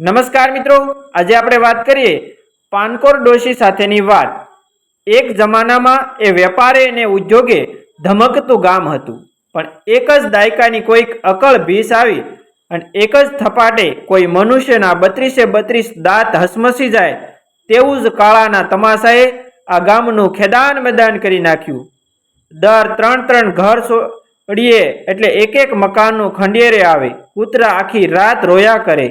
નમસ્કાર મિત્રો, આજે આપણે વાત કરીએ પાનકોર ડોશી સાથેની વાત. એક જમાનામાં એ વેપારે અને ઉદ્યોગે ધમકતું ગામ હતું. પણ એક જ દાયકાની કોઈક અકળ ભીસ આવી અને એક જ થપાટે કોઈ મનુષ્યના બત્રીસે બત્રીસ દાંત હસમસી જાય તેવું જ કાળાના તમાશાએ આ ગામનું ખેદાન મેદાન કરી નાખ્યું. દર ત્રણ ત્રણ ઘર છોડીએ એટલે એક એક મકાનનું ખંડિયરે આવે, કૂતરા આખી રાત રોયા કરે.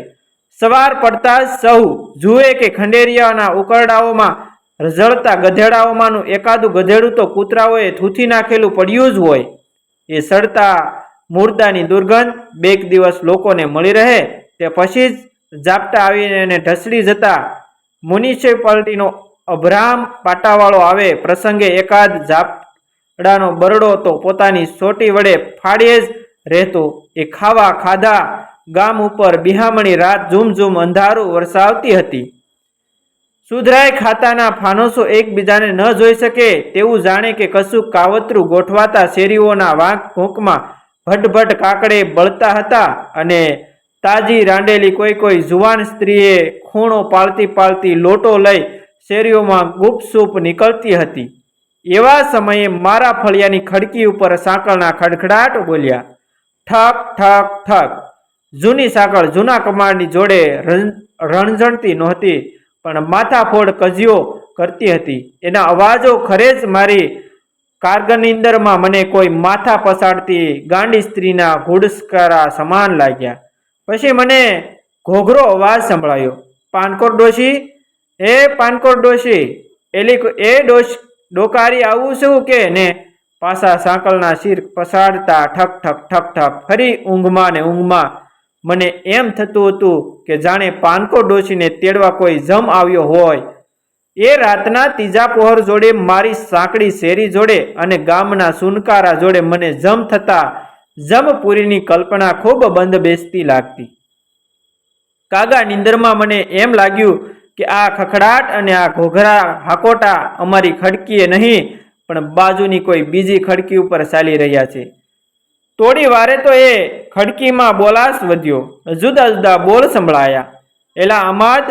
સવાર પડતા જ સૌ જુએ કે ખંડેરિયાના ઉકરડાઓમાં રઝળતા ગધેડાઓમાંનું એકાદું ગધેડું તો કૂતરાઓએ થૂથી નાખેલું પડ્યું જ હોય. એ સડતા મૂર્દાની દુર્ગંધ બેક દિવસ લોકોને મળી રહે, તે પછી જ ઝાપટા આવીને એને ઢસડી જતા મ્યુનિસિપાલિટીનો અભરામ પાટાવાળો આવે. પ્રસંગે એકાદ ઝાપડાનો બરડો તો પોતાની સોટી વડે ફાડીએ જ રહેતો. એ ખાવા ખાધા ગામ ઉપર બિહામણી રાત ઝૂમ ઝૂમ અંધારું વરસાવતી હતી. સુધરાય ખાતાના ફાનોસો એકબીજાને ન જોઈ શકે તેવું જાણે કે કશું કાવતરું ગોઠવાતા શેરીઓના વાંક ભૂંકમાં ભટભટ કાકડે બળતા હતા અને તાજી રાંડેલી કોઈ કોઈ જુવાન સ્ત્રીએ ખૂણો પાળતી પાળતી લોટો લઈ શેરીઓમાં ગુપસુપ નીકળતી હતી. એવા સમયે મારા ફળિયાની ખડકી ઉપર સાંકળના ખડખડાટ બોલ્યા, ઠક ઠક ઠક. જૂની સાંકળ જૂના કમાળની જોડે રણઝણતી નહોતી, પણ માથાફોડ કજિયો કરતી હતી. એના અવાજો ખરે જ મારી કારગનિંદરમાં મને કોઈ માથા પસાડતી ગાંડી સ્ત્રીના ઘુડસ્કારા સમાન લાગ્યા. પછી મને ઘોઘરો અવાજ સંભળાયો. પાનકોર ડોશી? એ પાનકોર ડોશી, એલી એ ડોશ, ડોકારી આવું શું કે ને? પાછા સાંકળના શીર પસાડતા ઠક ઠક ઠક ઠક, ફરી ઊંઘમાં ને ઊંઘમાં મને એમ થતું હતું કે જાણે પાનકો ડોસીને તેડવા કોઈ જમ આવ્યો હોય. એ રાતના ત્રીજા પહોર જોડે મારી સાંકડી શેરી જોડે અને ગામના સુનકારા જોડે મને જમ થતા જમપુરીની કલ્પના ખૂબ બંધ બેસતી લાગતી. કાગા નિંદરમાં મને એમ લાગ્યું કે આ ખખડાટ અને આ ઘોઘરા હાકોટા અમારી ખડકીએ નહીં, પણ બાજુની કોઈ બીજી ખડકી ઉપર ચાલી રહ્યા છે. થોડી વારે તો એ ખડકીમાં બોલાશ વધ્યો. જુદા જુદા બોલ સંભળાયા. એલા અમાદ,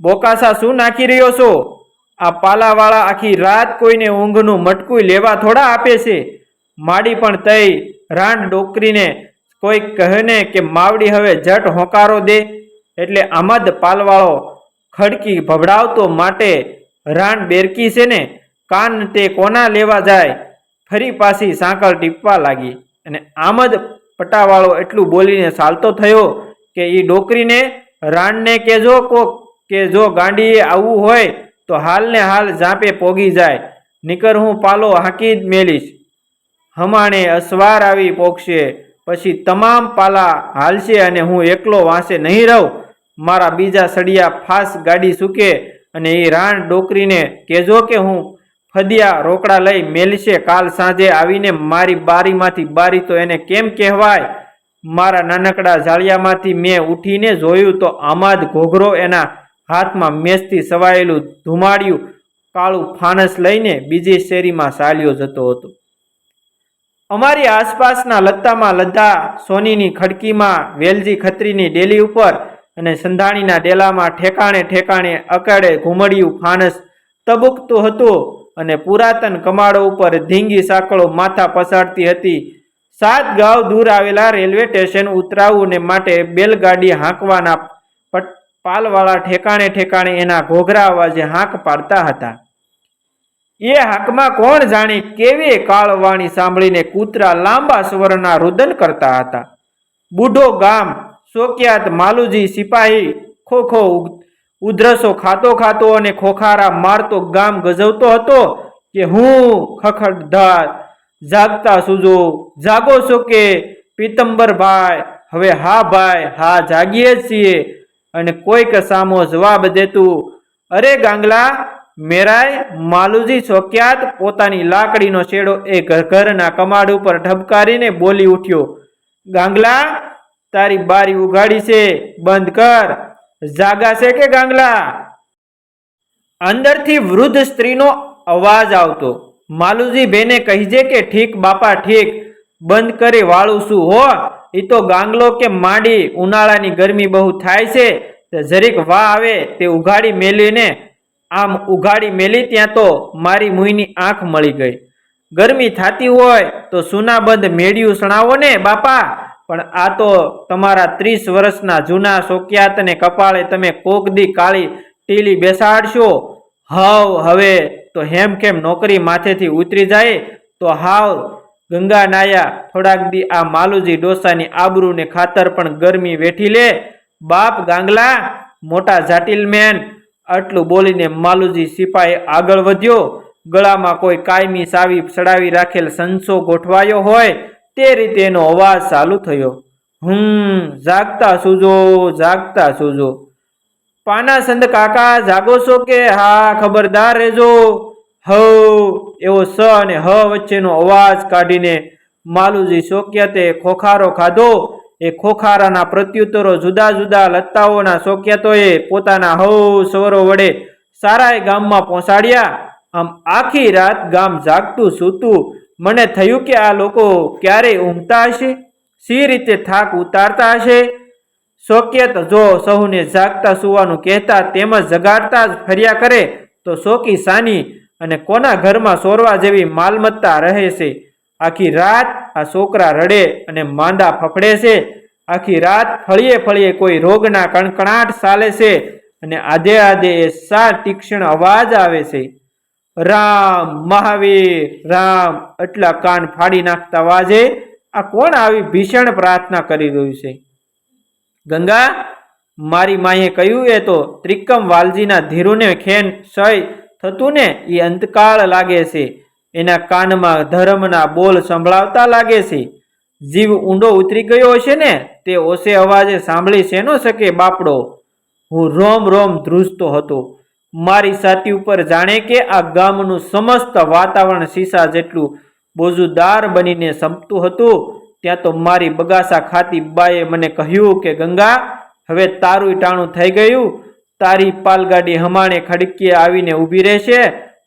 બોકાસા શું નાખી રહ્યો છો? આ પાલાવાળા આખી રાત કોઈને ઊંઘનું મટકું લેવા થોડા આપે છે? માડી પણ તઈ રાંડ ડોકરીને કોઈ કહેને કે માવડી હવે જટ હોકારો દે. એટલે આમદ પાલવાળો ખડકી ભભડાવતો માટે રાણ બેરકી છે ને? કાન તે કોના લેવા જાય? ફરી પાછી સાંકળ ટીપવા લાગી. અને આમદ પટાવાળો એટલું બોલીને ચાલતો થયો કે એ ડોકરીને, રાણને કહેજો કોક કે જો ગાંડીએ આવવું હોય તો હાલને હાલ ઝાંપે પોગી જાય, નીકર હું પાલો હાંકી જ મેલીશ. હમાણે અસવાર આવી પોગશે, પછી તમામ પાલા હાલશે અને હું એકલો વાંસે નહીં રહું. મારા બીજા સળિયા ફાસ ગાડી સૂકે અને એ રાણ ડોકરીને કહેજો કે હું ફદિયા રોકડા લઈ મેલશે. કાલ સાંજે આવીને મારી બારીમાંથી, બારી તો એને કેમ કહેવાય? મારા નાનકડા જાળિયામાંથી મેં ઉઠીને જોયું તો આમાદ ઘોઘરો એના હાથમાં મેસથી સવાયેલું ધુમાડ્યું. કાળું ફાનસ લઈને બીજી શેરીમાં ચાલ્યો જતો હતો. અમારી આસપાસના લત્તામાં લદ્દા, સોનીની ખડકીમાં, વેલજી ખત્રીની ડેલી ઉપર અને સંધાણીના ડેલામાં ઠેકાણે ઠેકાણે અકાળે ઘુમડિયું ફાનસ તબુકતું હતું. અને પુરાતન કમાડો ઉપર ધીંગી સાંકળો માથા પસારતી હતી. સાત ગાંવ દૂર આવેલા રેલવે સ્ટેશન ઉતરાવું માટે બેલગાડી હાંકવાના પાલવાળા ઠેકાણે ઠેકાણે એના ઘોઘરા અવાજે હાંક પાડતા હતા. એ હાંકમાં કોણ જાણે કેવી કાળવાણી સાંભળીને કૂતરા લાંબા સ્વરના રુદન કરતા હતા. બુઢો ગામ, સોક્યાત માલુજી સિપાહી ખોખો ઉધરસો ખાતો ખાતો અને ખોખારા મારતો ગામ ગજવતો હતો કે હું ખખડધાર જાગતા સુજો, જાગો છો કે પીતંબરભાઈ? હવે હા ભાઈ, હા જાગીએ છીએ. અને કોઈક સામો જવાબ દેતું, અરે ગાંગલા, મેરાય માલુજી ચોક્યાત પોતાની લાકડીનો છેડો એ ઘરના કમાડ ઉપર ઢબકારીને બોલી ઉઠ્યો, ગાંગલા, તારી બારી ઉગાડી છે, બંધ કર. જાગા છે કે ગાંગલા? અંદરથી વૃદ્ધ સ્ત્રીનો અવાજ આવતો. માલુજી બેને કહીજે કે, ઠીક બાપા, ઠીક. બંધ કરી વાળું શું હો. એ તો ગાંગલો કે માંડી ઉનાળાની ગરમી બહુ થાય છે. જરીક વા આવે તે ઉઘાડી મેલીને. આમ ઉઘાડી મેલી ત્યાં તો મારી મુઈની આંખ મળી ગઈ. ગરમી થતી હોય તો સુનાબંધ મેળ્યું સણાવો ને, બાપા પણ આ તો તમારા ત્રીસ વર્ષના જૂના સોક્યાતને કપાળે તમે કોકદી કાળી ટીલી બેસાડશો? હાવ, હવે તો હેમખેમ નોકરી માથેથી ઉતરી જાય? તો હાવ, ગંગા નાયા, થોડાક દી આ માલુજી ડોસાની આબરૂને ખાતર પણ ગરમી વેઠી લે. બાપ ગાંગલા, મોટા જાટિલમેન, આટલું બોલીને માલુજી સિપાહી આગળ વધ્યો. ગળામાં કોઈ કાયમી સાવી ચડાવી રાખેલ સંસો ગોઠવાયો હોય તે રીતે એનો અવાજ ચાલુ થયો. હમ, જાગતા સૂજો જાગતા સૂજો. પાના સંત કાકા, જાગો છો કે? હા, ખબરદાર રહેજો. હ એવો સ અને હ વચ્ચેનો અવાજ કાઢીને માલુજી શોક્યતે ખોખારો ખાધો. એ ખોખારાના પ્રત્યુત્તરો જુદા જુદા લત્તાઓના શોક્યતોએ પોતાના હવ સ્વરો વડે સારાય ગામમાં પહોંચાડ્યા. આમ આખી રાત ગામ જાગતું સૂતું મને થયું કે આ લોકો ક્યારે ઊંઘતા હશે? સી રીતે થાક ઉતારતા હશે? શોક્યત જો સહુને જાગતા સુવાનું કહેતા તેમજ જગાડતા જ ફર્યા કરે, તો શોકી સાની અને કોના ઘરમાં સોરવા જેવી માલમત્તા રહે છે? આખી રાત આ છોકરા રડે અને માંદા ફફડે છે. આખી રાત ફળીએ ફળીએ કોઈ રોગના કણકણાટ ચાલે છે અને આધે આધે એ સા તીક્ષ્ણ અવાજ આવે છે. રામ, મહાવીર, રામ, એટલા કાન ફાડી નાખતા વાજે આ કોણ આવી ભીષણ પ્રાર્થના કરી રહ્યું છે? ગંગા, મારી માએ કહ્યું એ તો ત્રિકમ વાલજીના ધીરુને ખેન સય થતું ને એ અંતકાળ લાગે છે. એના કાનમાં ધર્મના બોલ સંભળાવતા લાગે છે. જીવ ઊંડો ઉતરી ગયો હશે ને, તે ઓસે અવાજે સાંભળી શેનો શકે બાપડો? હું રોમ રોમ ધ્રુજતો હતો. મારી છાતી ઉપર જાણે કે આ ગામનું સમસ્ત વાતાવરણ શીશા જેટલું બોજુદાર બનીને સંપતું હતું, ત્યાં તો મારી બગાસા ખાતી બાએ મને કહ્યું કે, ગંગા, હવે તારું ટાણું થઈ ગયું. તારી પાલગાડી હમાણે ખડકીએ આવીને ઊભી રહેશે.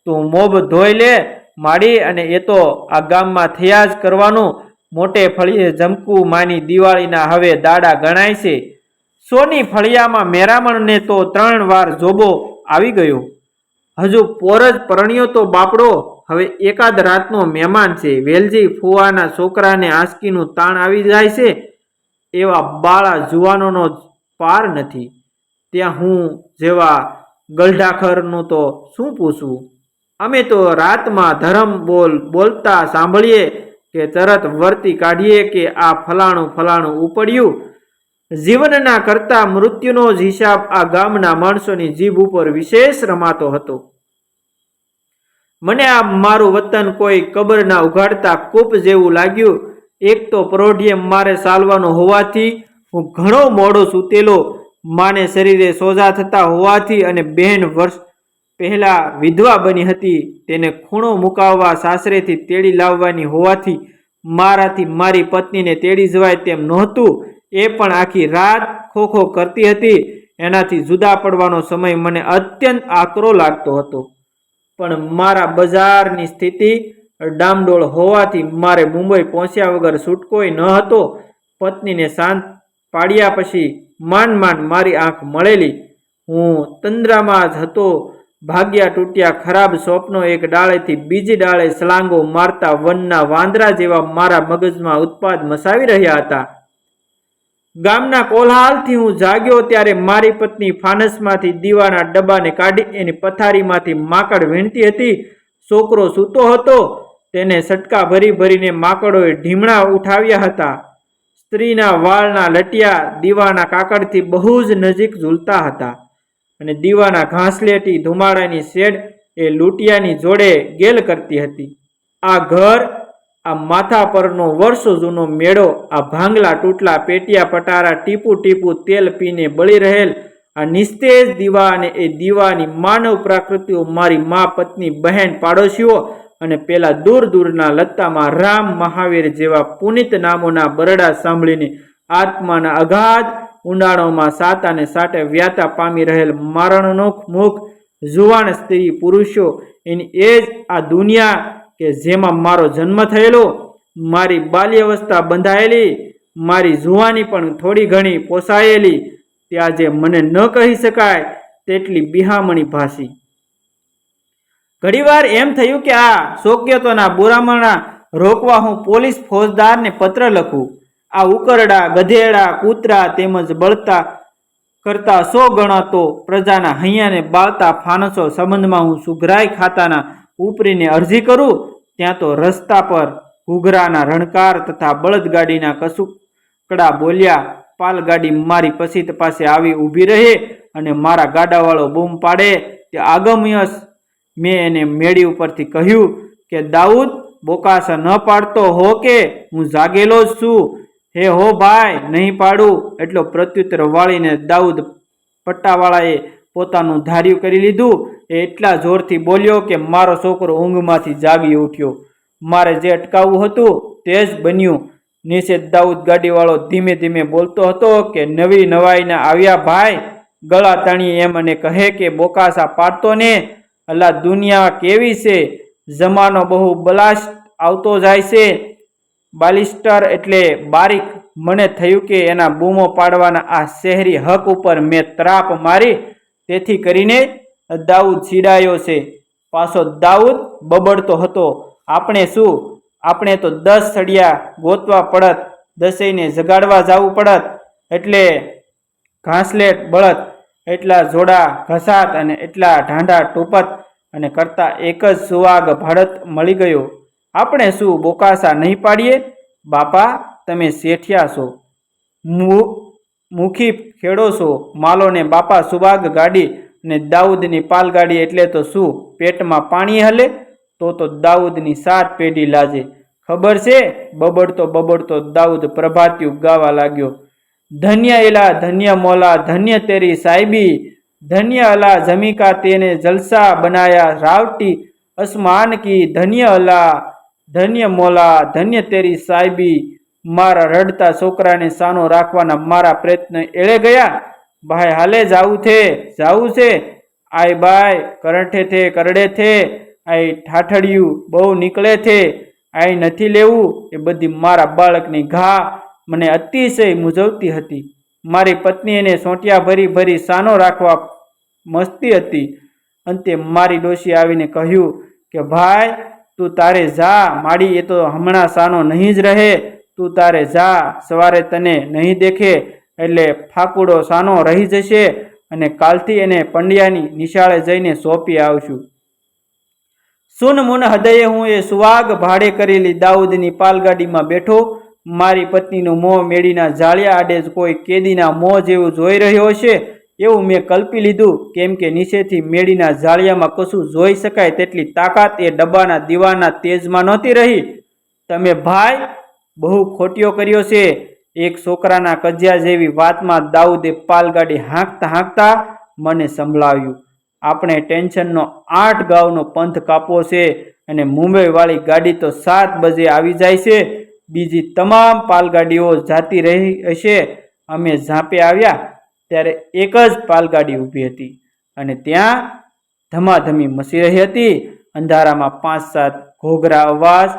તું મોભ ધોઈ લે, માડી, અને એ તો આ ગામમાં થયા જ કરવાનું. મોટે ફળીએ જમકું માની દિવાળીના હવે દાડા ગણાય છે. સોની ફળિયામાં મેરામણને તો ત્રણ વાર જોબો આવી ગયો. હજુ પોરજ પરણ્યો તો બાપડો, હવે એકાદ રાતનો મહેમાન છે. વેલજી ફુવાના છોકરાને આંસકીનું તાણ આવી જાય છે, એવા બાળા જુવાનોનો જ પાર નથી. ત્યાં હું જેવા ગલઢાખરનું તો શું પૂછવું? અમે તો રાતમાં ધરમ બોલ બોલતા સાંભળીએ કે તરત વર્તી કાઢીએ કે આ ફલાણું ફલાણું ઉપડ્યું. જીવનના કરતા મૃત્યુનો જ હિસાબ આ ગામના માણસોની જીભ ઉપર વિશેષ રમાતો હતો. મને આ મારું વતન કોઈ કબરના ઉઘાડતા કૂપ જેવું લાગ્યું. એક તો પરોઢિયે મારે ચાલવાનું હોવાથી હું ઘણો મોડો સૂતેલો. માને શરીરે સોજા થતા હોવાથી અને બહેન વર્ષ પહેલાં વિધવા બની હતી તેને ખૂણો મુકાવવા સાસરેથી તેડી લાવવાની હોવાથી મારાથી મારી પત્નીને તેડી જવાય તેમ નહોતું. એ પણ આખી રાત ખોખો કરતી હતી. એનાથી જુદા પડવાનો સમય મને અત્યંત આકરો લાગતો હતો. પણ મારા બજારની સ્થિતિ ડામડોળ હોવાથી મારે મુંબઈ પહોંચ્યા વગર છૂટકોય ન હતો. પત્નીને શાંત પાડ્યા પછી માંડ માંડ મારી આંખ મળેલી. હું તંદ્રામાં જ હતો. ભાગ્યા તૂટ્યા ખરાબ સ્વપ્નો એક ડાળેથી બીજી ડાળે સલાંગો મારતા વનના વાંદરા જેવા મારા મગજમાં ઉત્પાદ મસાવી રહ્યા હતા. ગામના કોલ્હાલથી હું જાગ્યો ત્યારે મારી પત્ની ફાનસમાંથી દીવાના ડબ્બાને કાઢી એની પથારીમાંથી માકડ વીણતી હતી. છોકરો સૂતો હતો, તેને સટકા ભરી ભરીને માકડોએ ઢીમણા ઉઠાવ્યા હતા. સ્ત્રીના વાળના લટિયા દીવાના કાકડથી બહુ જ નજીક ઝૂલતા હતા અને દીવાના ઘાસલેટી ધુમાડાની શેડ એ લૂંટિયાની જોડે ગેલ કરતી હતી. આ ઘર આ માથા પરનો વર્ષો જૂનો મેળો, આ ભાંગલા તૂટલા પેટિયા પટારા ટીપુ ટીપુ તેલ પીને બળી રહેલ, આ નિસ્તેજ દીવા અને એ દીવાની માનવ પ્રાકૃતિઓ મારી મા પત્ની બહેન પાડોશીઓ અને પેલા દૂર દૂરના લત્તામાં રામ મહાવીર જેવા પુનિત નામોના બરડા સાંભળીને આત્માના અગાધ ઉંડાણોમાં સાતાને સાટે વ્યાતા પામી રહેલ મારણનો મુખ, જુવાન સ્ત્રી પુરુષો, એની એ જ આ દુનિયા કે જેમાં મારો જન્મ થયેલો, મારી બાલ્યાવસ્થા બંધાયેલી, મારી જુવાની પણ થોડી ઘણી પોસાયેલી, તે આજે મને ન કહી શકાય તેટલી બિહામણી ભાષી. ઘણીવાર એમ થયું કે આ શોક્યતોના બુરામણા રોકવા હું પોલીસ ફોજદારને પત્ર લખું. આ ઉકરડા, ગધેડા, કૂતરા તેમજ બળતા કરતા સો ગણા તો પ્રજાના હૈયાને બાળતા ફાનસો સંબંધમાં હું સુઘરાઈ ખાતાના ઉપરીને અરજી કરું, ત્યાં તો રસ્તા પર ઘૂઘરાના રણકાર તથા બળદગાડીના કસુકડા બોલ્યા, પાલગાડી મારી પસીત પાસે આવી ઊભી રહે અને મારા ગાડાવાળો બૂમ પાડે તે આગમ્યસ. મેં એને મેળી ઉપરથી કહ્યું કે, દાઉદ, બોકાસા ન પાડતો હો કે, હું જાગેલો જ છું. હે હો ભાઈ, નહીં પાડું. એટલો પ્રત્યુત્તર વાળીને દાઉદ પટ્ટાવાળાએ પોતાનું ધાર્યું કરી લીધું, એ એટલા જોરથી બોલ્યો કે મારો છોકરો ઊંઘમાંથી જાગી ઉઠ્યો. મારે જે અટકાવવું હતું તે જ બન્યું. નિષેધ દાઉદ ગાડીવાળો ધીમે ધીમે બોલતો હતો કે, નવી નવાઈના આવ્યા ભાઈ, ગળા તાણી એમ અને કહે કે, બોકાસા પાડતો ને, અલા દુનિયા કેવી છે? જમાનો બહુ બલાસ્ટ આવતો જાય છે. બાલિસ્ટર એટલે બારીક. મને થયું કે એના બૂમો પાડવાના આ શહેરી હક ઉપર મેં ત્રાપ મારી તેથી કરીને દાઉદ છીડાયો છે. પાછો દાઉદ બબડતો હતો. આપણે શું? આપણે તો દસ સળિયા ગોતવા પડત, દસેયને જગાડવા જવું પડત, એટલે ઘાસલેટ બળત, એટલા જોડા ઘસાત અને એટલા ઢાંઢા ટોપત અને કરતા એક જ સુવાગ ભાડત મળી ગયો. આપણે શું બોકાસા નહીં પાડીએ? બાપા, તમે શેઠિયા છો. મુખી ખેડો છો? માલોને બાપા સુવાગ ગાડી ને દાઉદની પાલ ગાડી એટલે તો શું? પેટમાં પાણી હલે? તો તો દાઉદની સાત પેઢી લાજે. ખબર છે? બબડતો બબડતો દાઉદ પ્રભાત્યું ગાવા લાગ્યો. ધન્ય એલા, ધન્ય મોલા, ધન્ય તેરી સાહેબી ધન્ય અલા જમીકા તેને જલસા બનાયા, રાવટી અસમાન કી, ધન્ય અલા, ધન્ય મોલા, ધન્ય તેરી સાહેબી મારા રડતા છોકરાને સાનો રાખવાના મારા પ્રયત્ન એળે ગયા. ભાઈ, હાલે જાવું છે જાવું છે. આય બાય, કરઠે થે કરડે થે આય ઠાઠડિયું બહુ નીકળે છે. આય નથી લેવું. એ બધી મારા બાળકની ઘા મને અતિશય મૂંઝવતી હતી. મારી પત્ની એને સોંટિયા ભરી ભરી સાનો રાખવા મસ્તી હતી. અંતે મારી ડોશી આવીને કહ્યું કે, ભાઈ, તું તારે જા. માડી એ તો હમણાં સાનો નહીં જ રહે. તું તારે જા, સવારે તને નહીં દેખે, એટલે ફાકુડો સાનો રહી જશે અને કાલથી એને પંડ્યાની નિશાળે જઈને સોંપી આવશું. સુન મુન હૃદયે હું એ સુવાગ ભાડે કરેલી દાઉદની પાલગાડીમાં બેઠો. મારી પત્નીનું મોં મેળીના જાળિયા આડે જ કોઈ કેદીના મોં જેવું જોઈ રહ્યો છે એવું મેં કલ્પી લીધું, કેમ કે નીચેથી મેળીના જાળિયામાં કશું જોઈ શકાય તેટલી તાકાત એ ડબ્બાના દીવાના તેજમાં નહોતી રહી. તમે ભાઈ બહુ ખોટિયો કર્યો છે. એક છોકરાના કજિયા જેવી વાતમાં દાઉદે પાલગાડી હાંકતા હાંકતા મને સંભળાવ્યું. આપણે ટેન્શનનો આઠ ગાવનો પંથ કાપવો છે અને મુંબઈવાળી ગાડી તો સાત બજે આવી જાય છે. બીજી તમામ પાલગાડીઓ જાતી રહી હશે. અમે ઝાંપે આવ્યા ત્યારે એક જ પાલગાડી ઊભી હતી અને ત્યાં ધમાધમી મસી રહી હતી. અંધારામાં પાંચ સાત ઘોઘરા અવાજ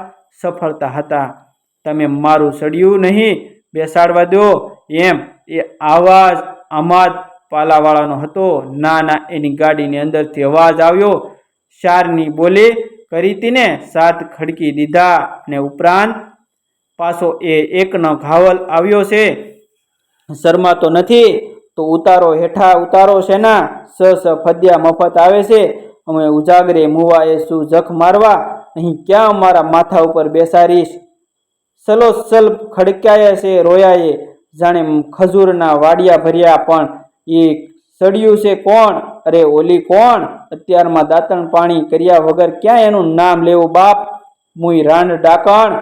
સફળતા હતા. તમે મારું સળિયું નહીં બેસાડવા દો. એમ એ આવાજ અમાદ પાલાવાળાનો હતો. ના ના, એની ગાડીની અંદરથી અવાજ આવ્યો. શારની બોલી કરી તીને સાત ખડકી દીધા ને ઉપરાંત પાછો એ એકનો ઘાવલ આવ્યો છે. શરમાતો નથી. તો ઉતારો હેઠા ઉતારો છે ના સ સ, ફદ્યા મફત આવે છે. અમે ઉજાગરે મુવાએ શું જખ મારવા? અહીં ક્યાં અમારા માથા ઉપર બેસાડીશ? સલો સલ ખડક્યાએ છે, રોયાએ. જાણે ખજૂરના વાડિયા ભર્યા, પણ એ સડ્યું છે કોણ? અરે ઓલી કોણ? અત્યારમાં દાંતણ પાણી કર્યા વગર ક્યાં એનું નામ લેવું બાપ? મુઈ રાંડ ડાકણ.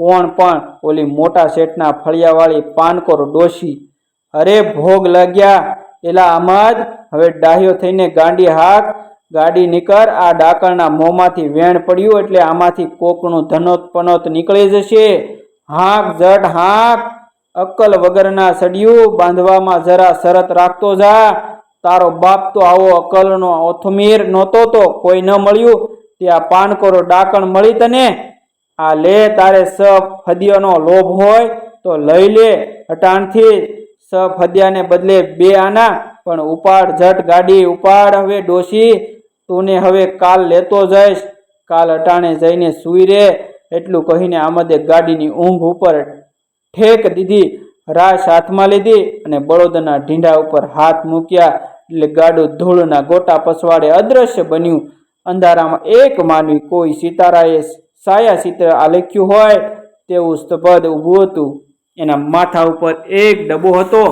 કોણ પણ ઓલી મોટા શેઠના ફળિયાવાળી પાનકોર ડોશી. અરે ભોગ લાગ્યા. એલા આમાદ હવે ડાહ્યો થઈને ગાંડી હાક. ગાડી નીકળ, આ ડાકણના મોંમાંથી વેણ પડ્યું એટલે આમાંથી કોકનું ધનોત પનોત નીકળી જશે. હાક, જડ, હાક. અક્કલ વગરના સડિયું, બાંધવામાં જરા શરત રાખતો જા. તારો બાપ તો આવો અક્કલનો ઓથમીર નહોતો તો કોઈ ન મળ્યું. ત્યાં પાનકોરો ડાકણ મળી તને. આ લે, તારે સ ફદિયાનો લોભ હોય તો લઈ લે. હટાણથી સ ફદિયાને બદલે બે આના. પણ ઉપાડ, જટ ગાડી ઉપાડ હવે ડોશી. તું હવે કાલ લેતો જઈશ. કાલ અટાણે જઈને સૂઈ રે, એટલું કહીને આમદે ગાડીની ઊંઘ ઉપર ઠેક દીધી રાશ હાથમાં લીધી અને બળોદના ઢીંઢા ઉપર હાથ મૂક્યા. એટલે ગાડું ધૂળના ગોટા પસવાડે અદ્રશ્ય બન્યું. અંધારામાં એક માનવી કોઈ સિતારાએ સાયા ચિત્ર આલેખ્યું હોય, તેવું સ્તબદ ઊભું હતું. એના માથા ઉપર એક ડબ્બો હતો,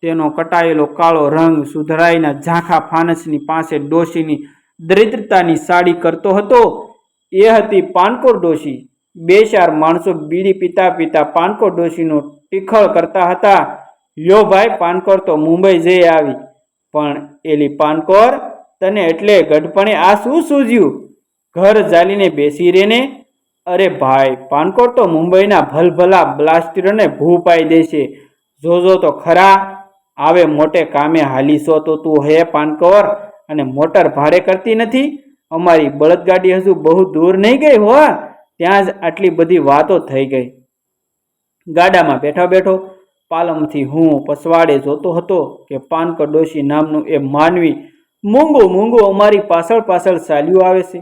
તેનો કટાયેલો કાળો રંગ સુધરાઈના ઝાંખા ફાનસની પાસે ડોશીની દરિદ્રતાની સાડી કરતો હતો. એ હતી પાનકોર ડોશી. બે ચાર માણસો બીડી પીતા પીતા પાનકોર ડોશીનો ટીખળ કરતા હતા. યો ભાઈ, પાનકોર તો મુંબઈ જઈ આવી. પણ એલી પાનકોર, તને એટલે ગઢપણે આ શું સૂઝ્યું? ઘર જાલીને બેસી રેને? અરે ભાઈ, પાનકોર તો મુંબઈના ભલભલા બ્લાસ્ટરને ભૂ પાઈ દેશે. જોજો તો ખરા. આવે મોટે કામે હાલીશો તો તું હે પાનકોર? અને મોટર ભાડે કરતી નથી. અમારી બળદગાડી હજુ બહુ દૂર નહીં ગઈ હો ત્યાં જ આટલી બધી વાતો થઈ ગઈ. ગાડામાં બેઠો બેઠો પાલમથી હું પસવાડે જોતો હતો કે પાનકર ડોશી નામનું એ માનવી મૂંગું મૂંગું અમારી પાછળ પાછળ ચાલ્યું આવે છે.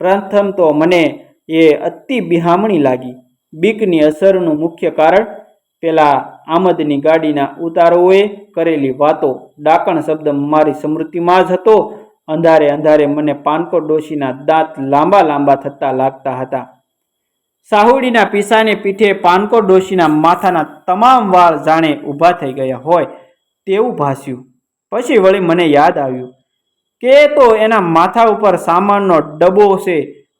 પ્રથમ તો મને એ અતિ બિહામણી લાગી. બીકની અસરનું મુખ્ય કારણ પેલા આમદની ગાડીના ઉતારોએ કરેલી વાતો. ડાકણ શબ્દ મારી સ્મૃતિમાં જ હતો. અંધારે અંધારે મને પાનકો ડોશીના દાંત લાંબા લાંબા થતા લાગતા હતા. સાહુડીના પીસાને પીઠે પાનકો ડોશીના માથાના તમામ વાળ જાણે ઊભા થઈ ગયા હોય તેવું ભાસ્યું. પછી વળી મને યાદ આવ્યું કે તો એના માથા ઉપર સામાનનો ડબ્બો છે.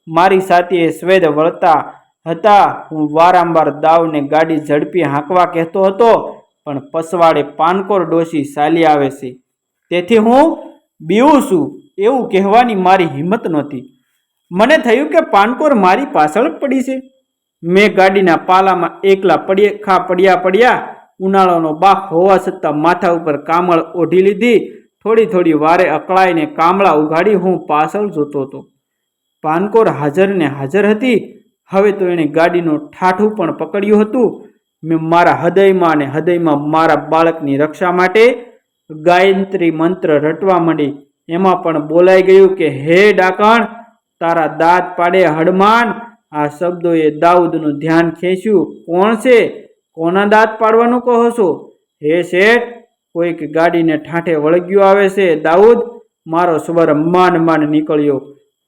મારી સાથે સ્વેદ વળતા હતા. હું વારંવાર દાવને ગાડી ઝડપી હાંકવા કહેતો હતો, પણ પસવાડે પાનકોર ડોશી ચાલી આવે છે. તેથી હું બીવું છું, એવું કહેવાની મારી હિંમત નહોતી. મને થયું કે પાનકોર મારી પાછળ પડી છે. મેં ગાડીના પાલામાં એકલા પડ્યા પડ્યા પડ્યા ઉનાળાનો બાફ હોવા છતાં માથા ઉપર કામળ ઓઢી લીધી. થોડી થોડી વારે અકળાઈને કામળા ઉઘાડી હું પાછળ જોતો હતો. પાનકોર હાજર ને હાજર હતી. હવે તો એણે ગાડીનું ઠાઠું પણ પકડ્યું હતું. મેં મારા હૃદયમાં અને હૃદયમાં મારા બાળકની રક્ષા માટે ગાયત્રી મંત્ર રટવા માંડી. એમાં પણ બોલાઈ ગયું કે, હે ડાકણ, તારા દાંત પાડે હડમાન આ શબ્દોએ દાઉદનું ધ્યાન ખેંચ્યું. કોણ છે? કોના દાંત પાડવાનું કહો છો? હે શેઠ, કોઈક ગાડીને ઠાઠે વળગ્યું આવે છે. દાઉદ, મારો સ્વર માન માન નીકળ્યો.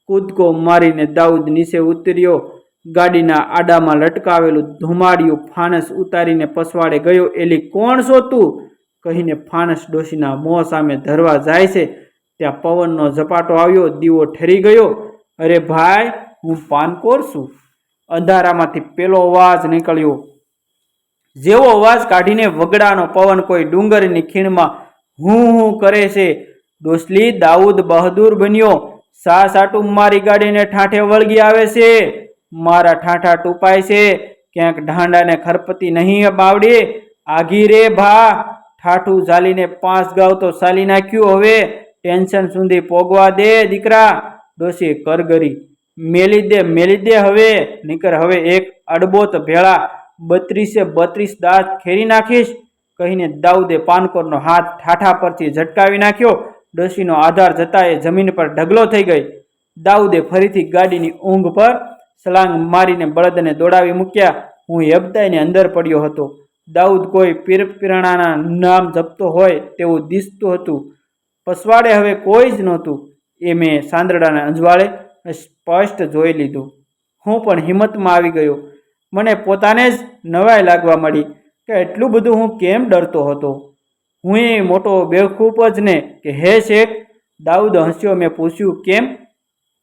કૂદકો મારીને દાઉદ નીચે ઉતર્યો. ગાડીના આડામાં લટકાવેલું ધુમાડિયું ફાનસ ઉતારીને પસવાડે ગયો. એલી, કોણ છો તું? કહીને ફાનસ ડોશીના મોં સામે ધરવા જાય છે. ત્યાં પવનનો ઝપાટો આવ્યો, દીવો ઠરી ગયો. અરે ભાઈ, હું પાનકોર છું. અંધારામાંથી પેલો અવાજ નીકળ્યો. જેવો અવાજ કાઢીને વગડાનો પવન કોઈ ડુંગરની ખીણમાં હું હું કરે છે. ડોસલી દાઉદ બહાદુર બન્યો. સા સાટું મારી ગાડીને ઠાઠે વળગી આવે છે. મારા ઠાઠા ટૂપાય છે. ક્યાંક ઢાંડાને ખરપતી નહીં બાવડી આઘી રે ભા. ઠાઠું ઝાલીને પાંચ ગાવ તો ચાલી નાખ્યું. હવે ટેન્શન સુધી પોગવા દે દીકરા. ડોસી કરગરી. મેલી દે મેલી દે હવે. નીકર હવે એક અડબોત ભેળા. બત્રીસે બત્રીસ દાંત ખેરી નાખીશ. કહીને દાઉદે પાનકોરનો હાથ ઠાઠા પરથી ઝટકાવી નાખ્યો. ડોસીનો આધાર જતા એ જમીન પર ઢગલો થઈ ગઈ. દાઉદે ફરીથી ગાડીની ઊંઘ પર સલાંગ મારીને બળદને દોડાવી મૂક્યા. હું યબદાઈને અંદર પડ્યો હતો. દાઉદ કોઈ પીરપીરણાના નામ જપતો હોય તેવું દિસતું હતું. પસવાડે હવે કોઈ જ નહોતું. એ મેં સાંદરડાના અંજવાળે સ્પષ્ટ જોઈ લીધું. હું પણ હિંમતમાં આવી ગયો. મને પોતાને જ નવાઈ લાગવા મળી કે એટલું બધું હું કેમ ડરતો હતો? હું એ મોટો બેવકૂફ જ ને કે, હે શેખ, દાઉદ હસ્યો મેં પૂછ્યું કેમ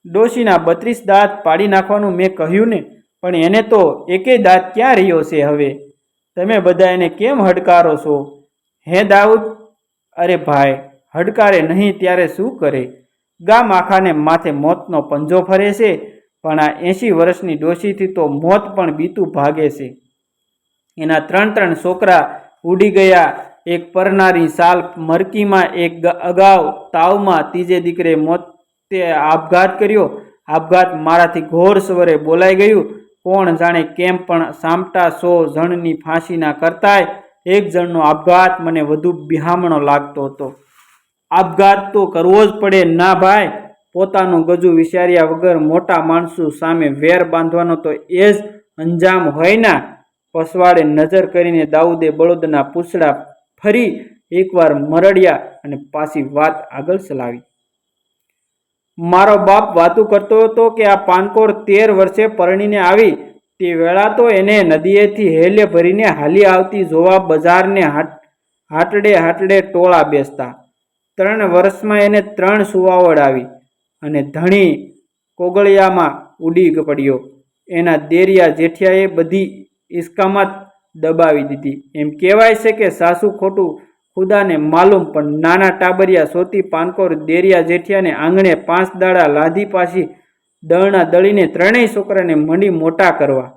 ડોશીના બત્રીસ દાંત પાડી નાખવાનું મેં કહ્યું ને, પણ એને તો એકેય દાંત ક્યાં રહ્યો છે હવે? તમે બધા એને કેમ હડકારો છો? હે દાઉદ? અરે ભાઈ, હડકારે નહીં ત્યારે શું કરે? ગામ આખાને માથે મોતનો પંજો ફરે છે, પણ આ એંશી વર્ષની ડોશીથી તો મોત પણ બીતું ભાગે છે. એના ત્રણ ત્રણ છોકરા ઉડી ગયા, એક પરનારી સાલ મરકીમાં, એક અગાઉ તાવમાં, ત્રીજે દીકરે મોતે આપઘાત કર્યો. આપઘાત મારાથી ઘોર સ્વરે બોલાઈ ગયું. કોણ જાણે કેમ પણ સામટા સો જણની ફાંસીના કરતાય એક જણનો આપઘાત મને વધુ બિહામણો લાગતો હતો. આપઘાત તો કરવો જ પડે, ના ભાઈ. પોતાનું ગજુ વિચાર્યા વગર મોટા માણસો સામે વેર બાંધવાનો તો એ જ અંજામ હોય ના પસવાડે નજર કરીને દાઉદે બળદના પૂંછડા ફરી એકવાર મરડ્યા અને પાછી વાત આગળ ચલાવી. મારો બાપ વાતું કરતો હતો કે આ પાનકોર તેર વર્ષે પરણીને આવી. તે વેળા તો એને નદીએથી હેલે ભરીને હાલી આવતી જોવા બજારને હાટ, હાટડે હાટડે ટોળા બેસતા. ત્રણ વર્ષમાં એને ત્રણ સુવાવડ આવી અને ધણી કોગળિયામાં ઉડી પડ્યો. એના દેરિયા જેઠિયાએ બધી ઇસ્કામત દબાવી દીધી. એમ કહેવાય છે કે સાસુ ખોટું ખુદાને માલુમ પણ નાના ટાબરિયા સોતી પાનકોર, દેરિયા જેઠિયાને આંગણે પાંચ દાડા લાધી પાછી દળના દળીને ત્રણેય છોકરાને મંડી મોટા કરવા.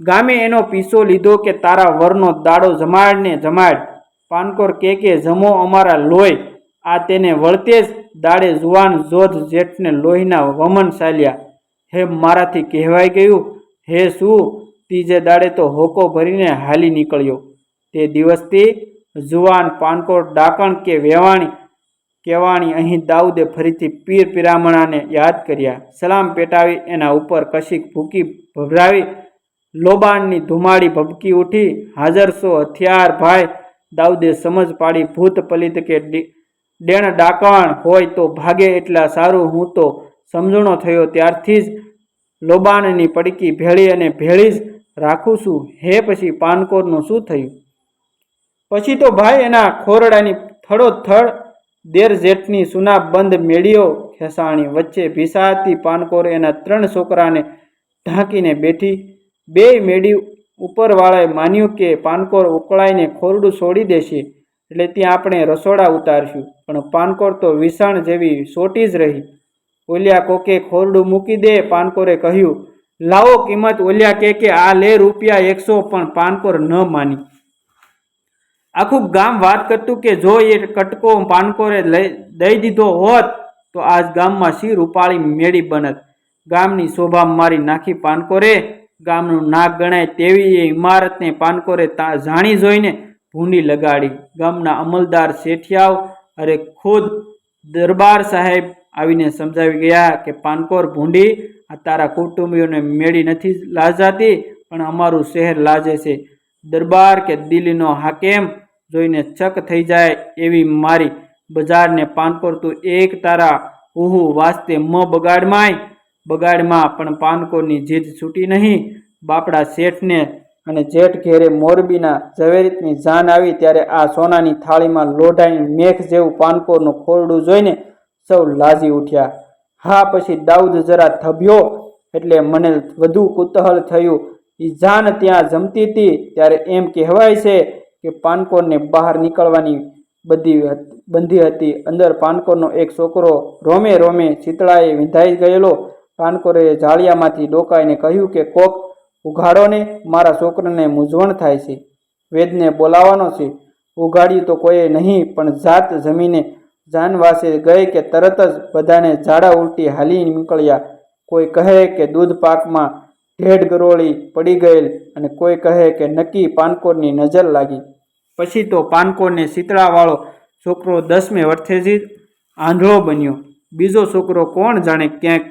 ગામે એનો પીસો લીધો કે તારા વરનો દાડો જમાડ ને જમાડ. પાનકોર કે કે, જમો અમારા લોહી. આ તેને વળતે જ દાડે જુવાન જોધ જેઠને લોહીના વમન ચાલ્યા હે મારાથી કહેવાય ગયું? હે શું? ત્રીજે દાડે તો હોકો ભરીને હાલી નીકળ્યો. તે દિવસથી જુવાન પાનકોટ ડાકણ કે વેવાણી કેવાણી અહીં દાઉદે ફરીથી પીર પિરામણાને યાદ કર્યા. સલામ પેટાવી એના ઉપર કશીક ભૂકી ભભરાવી લોબાણની ધુમાડી ભભકી ઉઠી. હાજરસો હથિયાર ભાઈ, દાઉદે સમજ પાડી, ભૂત પલિત કે ડેણ ડાકણ હોય તો ભાગે એટલા સારું. હું તો સમજણો થયો ત્યારથી જ લોબાણની પડકી ભેળી અને ભેળી જ રાખું છું. હે પછી પાનકોરનું શું થયું? પછી તો ભાઈ એના ખોરડાની થડોથડ, દેર જેઠની સુના બંધ મેળીઓ, ખેસાણી વચ્ચે ભીસાતી પાનકોર એના ત્રણ છોકરાને ઢાંકીને બેઠી. બે મેળી ઉપરવાળાએ માન્યું કે પાનકોર ઉકળાઈને ખોરડું છોડી દેશે, એટલે ત્યાં આપણે રસોડા ઉતારશું. પણ પાનકોર તો વિષાણ જેવી સોટી જ રહી. ઓલિયા કોકે ખોરડું મૂકી દે, પાનકોરે કહ્યું, લાવો કિંમત ઓલિયા કે કે, આ લે રૂપિયા એકસો પણ પાનકોર ન માની. આખું ગામ વાત કરતું કે જો એ કટકો પાનકોરે લઈ દઈ દીધો હોત, તો આજ ગામમાં શી રૂપાળી મેળી બનત? ગામની શોભા મારી નાખી પાનકોરે. ગામનું નાક ગણાય તેવી એ ઇમારતને પાનકોરે તા જાણી જોઈને ભૂંડી લગાડી. ગામના અમલદાર શેઠિયાઓ અરે ખુદ દરબાર સાહેબ આવીને સમજાવી ગયા કે પાનકોર ભૂંડી આ તારા કુટુંબીઓને મેળી નથી લાજાતી, પણ અમારું શહેર લાજે છે. દરબાર કે દિલ્હીનો હાકેમ જોઈને ચક થઈ જાય એવી મારી બજારને પાનકોર તું એક તારા ઉહુ વાસ્તે મ બગાડમાય. બગાડમાં પણ પાનકોરની જીદ છૂટી નહીં. બાપડા શેઠને અને જેઠ ઘેરે મોરબીના ઝવેરીતની જાન આવી ત્યારે આ સોનાની થાળીમાં લોઢાઈ મેઘ જેવું પાનકોરનું ખોરડું જોઈને સૌ લાજી ઉઠ્યા. હા, પછી દાઉદ જરા થભ્યો એટલે મને વધુ કુતહલ થયું. ઈ જાન ત્યાં જમતી હતી ત્યારે એમ કહેવાય છે કે પાનકોરને બહાર નીકળવાની બધી બંધી હતી. અંદર પાનકોરનો એક છોકરો રોમે રોમે શીતળાએ વિંધાઈ ગયેલો. પાનકોરે જાળિયામાંથી ડોકાઈને કહ્યું કે, કોક, ઉઘાડો ને, મારા છોકરાને મૂંઝવણ થાય છે. વેદને બોલાવવાનો છે. ઉઘાડ્યું તો કોઈએ નહીં, પણ જાત જમીને જાનવાસે ગઈ કે તરત જ બધાને ઝાડા ઉલટી હાલી નીકળ્યા. કોઈ કહે કે, દૂધ પાકમાં ઢેઢ ગરોળી પડી ગયેલ અને કોઈ કહે કે નક્કી પાનકોરની નજર લાગી. પછી તો પાનકોરને શીતળાવાળો છોકરો દસમે વર્ષેથી જ આંધળો બન્યો. બીજો છોકરો કોણ જાણે ક્યાંક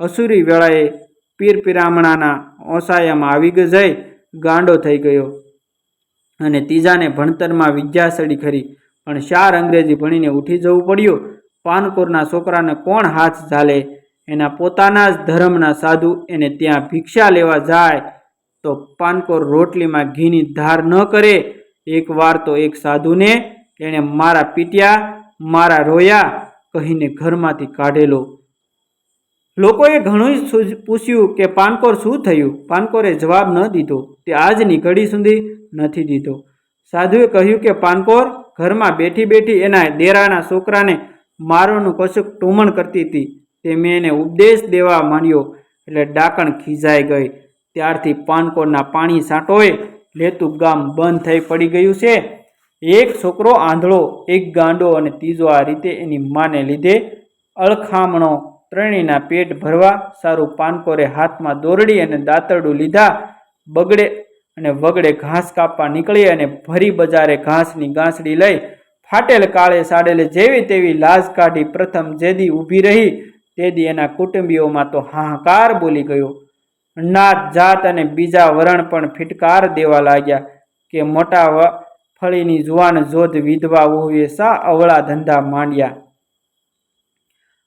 અસુરી વેળાએ પીર પિરામણાના ઓસાયામાં આવી જઈ ગાંડો થઈ ગયો. અને ત્રીજાને ભણતરમાં વિદ્યા સડી ખરી. પણ ચાર અંગ્રેજી ભણીને ઉઠી જવું પડ્યું. પાનકોરના છોકરાને કોણ હાથ ઝાલે? એના પોતાના જ ધર્મના સાધુ એને ત્યાં ભિક્ષા લેવા જાય, તો પાનકોર રોટલીમાં ઘીની ધાર ન કરે. એકવાર તો એક સાધુને એણે મારા પીટ્યા, મારા રોયા કહીને ઘરમાંથી કાઢેલો. લોકોએ ઘણું પૂછ્યું કે, પાનકોર શું થયું? પાનકોરે જવાબ ન દીધો. તે આજની ઘડી સુધી નથી દીધો. સાધુએ કહ્યું કે, પાનકોર, ઘરમાં બેઠી બેઠી એના દેરાના છોકરાને મારવાનું કશુંક ટૂમણ કરતી હતી તે મેં એને ઉપદેશ દેવા માંડ્યો એટલે ડાકણ ખીજાઈ ગઈ. ત્યારથી પાનકોરના પાણી સાંટોએ લેતું ગામ બંધ થઈ પડી ગયું છે. એક છોકરો આંધળો, એક ગાંડો અને ત્રીજો આ રીતે એની માને લીધે અળખામણો ત્રણેયના પેટ ભરવા સારું પાનકોરે હાથમાં દોરડી અને દાંતરડું લીધા. બગડે અને વગડે ઘાસ કાપવા નીકળી અને ભરી બજારે ઘાસની ગાંસડી લઈ ફાટેલ કાળે સાડેલે જેવી તેવી લાજ કાઢી પ્રથમ જેદી ઊભી રહી. તેદી એના કુટુંબીઓમાં તો હાહાકાર બોલી ગયો. નાત જાત અને બીજા વરણ પણ ફિટકાર દેવા લાગ્યા કે મોટા ફળીની જુવાન જોધ વિધવા ઉહવે સા અવળા ધંધા માંડ્યા.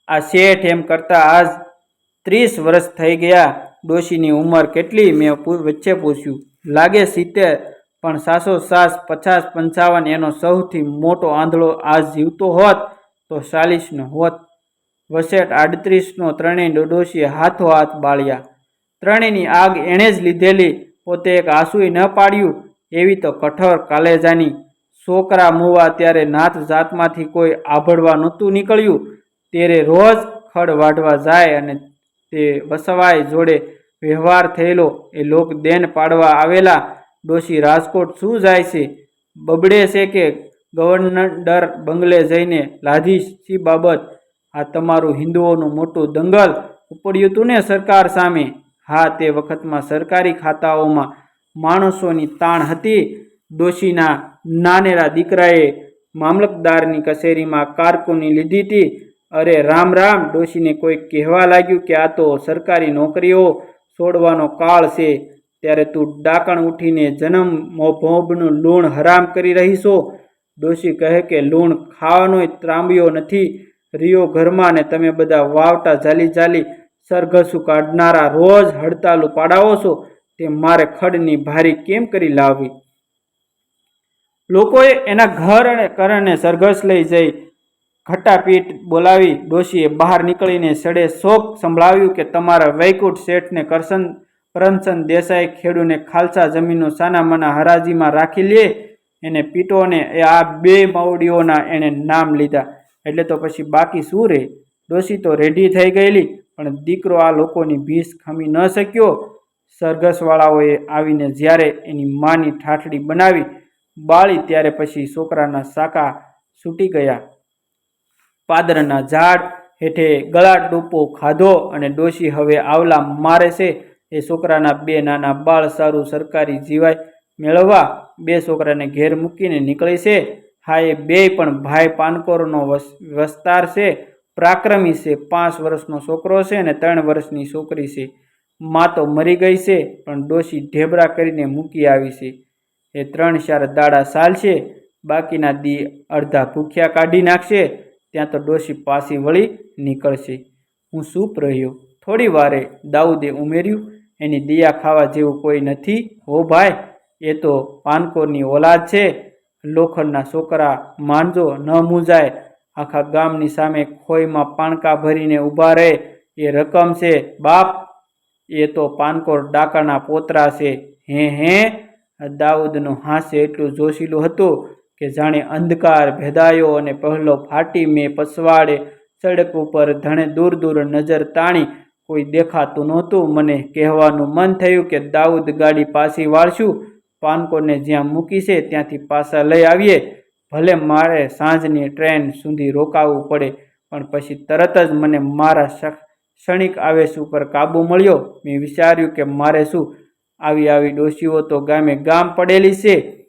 આ શેઠ એમ કરતા આજ ત્રીસ વર્ષ થઈ ગયા. ડોશીની ઉંમર કેટલી મેં વચ્ચે પૂછ્યું. લાગે સિત્તેર, પણ સાસો સાસ પચાસ, પંચાવન એનો સૌથી મોટો આંધળો આજ જીવતો હોત તો ચાલીસનો હોત. વસેટ આડત્રીસનો ત્રણેય ડોશીએ હાથો હાથ બાળ્યા. ત્રણેયની આગ એણે જ લીધેલી, પોતે એક આંસુય ન પાડ્યું એવી તો કઠોર કાલેજાની. છોકરા મુવા ત્યારે નાત જાતમાંથી કોઈ આભળવા નહોતું નીકળ્યું. ત્યારે રોજ ખડ વાઢવા જાય અને તે વસવાય જોડે વ્યવહાર થયેલો એ લોક દેન પાડવા આવેલા. ડોશી રાજકોટ શું જાય છે? બબડે છે કે ગવર્નર બંગલે જઈને લાધીશ સી બાબત આ તમારું હિન્દુઓનું મોટું દંગલ ઉપડ્યું હતું ને સરકાર સામે. હા, તે વખતમાં સરકારી ખાતાઓમાં માણસોની તાણ હતી. દોશીના નાનેરા દીકરાએ મામલતદારની કચેરીમાં કારકુની લીધી હતી. અરે રામ રામ ડોશીને કોઈ કહેવા લાગ્યું કે આ તો સરકારી નોકરીઓ છોડવાનો કાળ છે. ત્યારે તું ડાકણ ઉઠીને જન્મ મોભોબનું લૂણ હરામ કરી રહી છો ડોશી કહે કે લૂણ ખાવાનો ત્રાંબિયો નથી. રિયો ઘરમાં ને તમે બધા વાવટા જાલી જાલી સરઘસું કાઢનારા રોજ હડતાલું પાડાવો છો, તે મારે ખડની ભારી કેમ કરી લાવવી? લોકોએ એના ઘર અને કરણને સરઘસ લઈ જઈ ઘટાપીટ બોલાવી, ડોશીએ બહાર નીકળીને સડે શોક સંભળાવ્યું કે તમારા વૈકુંઠ શેઠને કરસન કરમચંદ દેસાઈ ખેડૂને ખાલસા જમીનનો સાનામાના હરાજીમાં રાખી લે, એને પીટોને એ આ બે મવડીઓના એણે નામ લીધા. એટલે તો પછી બાકી શું રહે ડોશી તો રેડી થઈ ગયેલી, પણ દીકરો આ લોકોની ભીસ ખમી ન શક્યો. સરઘસવાળાઓએ આવીને જ્યારે એની માની ઠાઠડી બનાવી, બાળી ત્યારે પછી છોકરાના સાકા છૂટી ગયા. પાદરના ઝાડ હેઠે ગળા ડૂપો ખાધો અને ડોશી હવે આવલા મારે છે એ છોકરાના બે નાના બાળ સારું સરકારી જીવાય મેળવવા. બે છોકરાને ઘેર મૂકીને નીકળે છે. હા એ બે પણ ભાઈ પાનકોરનો વસ- વસ્તાર છે, પ્રાક્રમી છે, પાંચ વર્ષનો છોકરો છે અને ત્રણ વર્ષની છોકરી છે. મા તો મરી ગઈ છે, પણ ડોશી ઢેબરા કરીને મૂકી આવી છે. એ ત્રણ ચાર દાડા ચાલશે બાકીના દી અડધા ભૂખ્યા કાઢી નાખશે, ત્યાં તો ડોશી પાછી વળી નીકળશે. હું સૂપ રહ્યો. થોડી વારે દાઉદે ઉમેર્યું, એની દિયા ખાવા જેવું કોઈ નથી, હો ભાઈ, એ તો પાનકોરની ઓલાદ છે લોખંડના છોકરા માંજો ન મૂંઝાય. આખા ગામની સામે ખોઈમાં પાણકા ભરીને ઊભા રહે. એ રકમ છે, બાપ. એ તો પાનકોર ડાકાના પોતરા છે. હે હે. દાઉદનું હાસ્ય એટલું જોશીલું હતું કે જાણે અંધકાર ભેદાયો અને પહેલો ફાટી મેં પસવાડે સડક ઉપર ધણે દૂર દૂર નજર તાણી. કોઈ દેખાતું નહોતું. મને કહેવાનું મન થયું કે દાઉદ ગાડી પાછી વાળશું. પાનકોરને જ્યાં મૂકી છે, ત્યાંથી પાછા લઈ આવીએ. ભલે મારે સાંજની ટ્રેન સુધી રોકાવું પડે, પણ પછી તરત જ મને મારા ક્ષ- ક્ષણિક આવેશ ઉપર કાબુ મળ્યો. મેં વિચાર્યું કે મારે શું? આવી આવી ડોશીઓ તો ગામે ગામ પડેલી છે.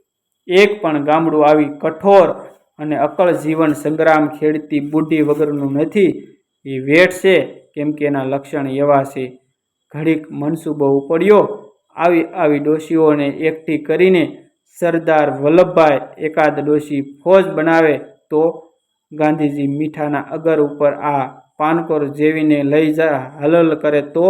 એક પણ ગામડું આવી કઠોર અને અકળ જીવન સંગ્રામ ખેડતી બુઢી વગરનું નથી. એ વેઠ છે, કેમ કે એના લક્ષણ એવા છે. ઘડીક મનસુબો ઉપડ્યો આવી આવી ડોશીઓને એકઠી કરીને સરદાર વલ્લભભાઈ એકાદ ડોશી ફોજ બનાવે તો ગાંધીજી મીઠાના અગર ઉપર આ પાનકોર જેવીને લઈ જા, હલલ કરે તો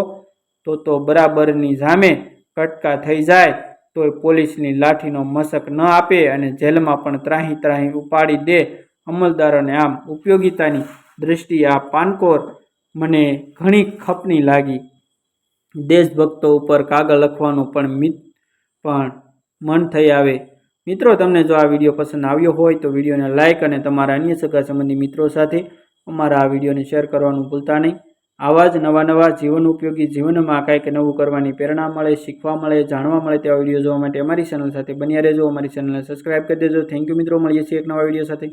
તો તો બરાબરની જામે કટકા થઈ જાય, તોય પોલીસની લાઠીનો મશક ન આપે અને જેલમાં પણ ત્રાહી ત્રાહી ઉપાડી દે. અમલદારોને આમ ઉપયોગિતાની દ્રષ્ટિએ આ પાનકોર મને ઘણી ખપની લાગી. દેશભક્તો ઉપર કાગળ લખવાનું પણ મિત, પણ મન થઈ આવે. મિત્રો, તમને જો આ વીડિયો પસંદ આવ્યો હોય તો વિડીયોને લાઇક અને તમારા અન્ય સગા સંબંધી મિત્રો સાથે અમારા આ વિડીયોને શેર કરવાનું ભૂલતા નહીં. આવા જ નવા નવા જીવન ઉપયોગી જીવનમાં કાંઈક નવું કરવાની પ્રેરણા મળે, શીખવા મળે, જાણવા મળે તેવા વીડિયો જોવા માટે અમારી ચેનલ સાથે બન્યા રહેજો. અમારી ચેનલને સબસ્ક્રાઇબ કરી દેજો. થેન્ક યુ મિત્રો. મળીએ છીએ એક નવા વીડિયો સાથે.